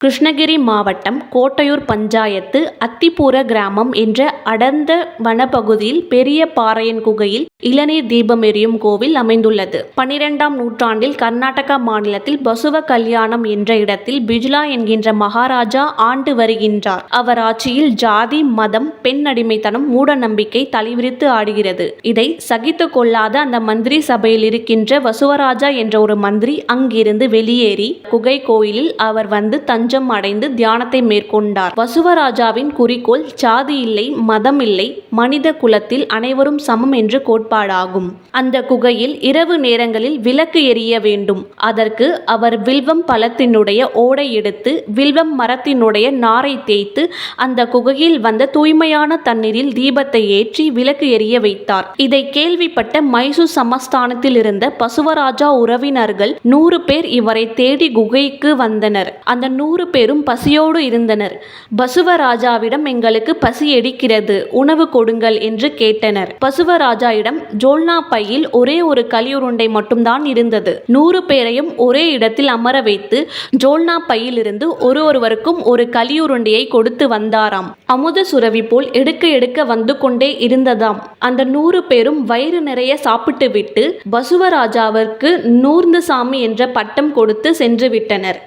கிருஷ்ணகிரி மாவட்டம் கோட்டையூர் பஞ்சாயத்து அத்திப்பூர கிராமம் என்ற அடர்ந்த வனப்பகுதியில் பெரிய பாறையன் குகையில் இளநீர் தீபம் எரியும் கோவில் அமைந்துள்ளது. பனிரெண்டாம் நூற்றாண்டில் கர்நாடகா மாநிலத்தில் பசுவ கல்யாணம் என்ற இடத்தில் பிஜ்லா என்கின்ற மகாராஜா ஆண்டு வருகின்றார். அவர் ஆட்சியில் ஜாதி மதம் பெண் அடிமைத்தனம் மூட நம்பிக்கை தலைவிரித்து ஆடுகிறது. இதை சகித்து கொள்ளாத அந்த மந்திரி சபையில் இருக்கின்ற வசுவராஜா என்ற ஒரு மந்திரி அங்கிருந்து வெளியேறி குகை கோயிலில் அவர் வந்து தஞ்சம் அடைந்து தியானத்தை மேற்கொண்டார். வசுவராஜாவின் குறிக்கோள் சாதி இல்லை மதம் இல்லை மனித குலத்தில் அனைவரும் சமம் என்று கோட்பாடாகும். அந்த குகையில் இரவு நேரங்களில் விளக்கு எரிய வேண்டும். அதற்கு அவர் வில்வம் பழத்தினுடைய ஓடை எடுத்து வில்வம் மரத்தினுடைய நாரை தேய்த்து அந்த குகையில் வந்த தூய்மையான தண்ணீரில் தீபத்தை ஏற்றி விளக்கு எரிய வைத்தார். இதை கேள்விப்பட்ட மைசூர் சமஸ்தானத்தில் இருந்த பசுவராஜா உறவினர்கள் நூறு பேர் இவரை தேடி குகைக்கு வந்தனர். அந்த நூறு நூறு பேரும் பசியோடு இருந்தனர். பசுவராஜாவிடம் எங்களுக்கு பசி எடுக்கிறது உணவு கொடுங்கள் என்று கேட்டனர். பசுவராஜாவிடம் ஜோல்னா பையில் ஒரே ஒரு களியுருண்டை மட்டும்தான் இருந்தது. நூறு பேரையும் ஒரே இடத்தில் அமர வைத்து ஜோல்னா பையிலிருந்து ஒரு ஒருவருக்கும் ஒரு களியுருண்டையை கொடுத்து வந்தாராம். அமுத சுரவி போல் எடுக்க எடுக்க வந்து கொண்டே இருந்ததாம். அந்த நூறு பேரும் வயிறு நிறைய சாப்பிட்டு விட்டு பசுவராஜாவிற்கு நூர்ந்து சாமி என்ற பட்டம் கொடுத்து சென்று விட்டனர்.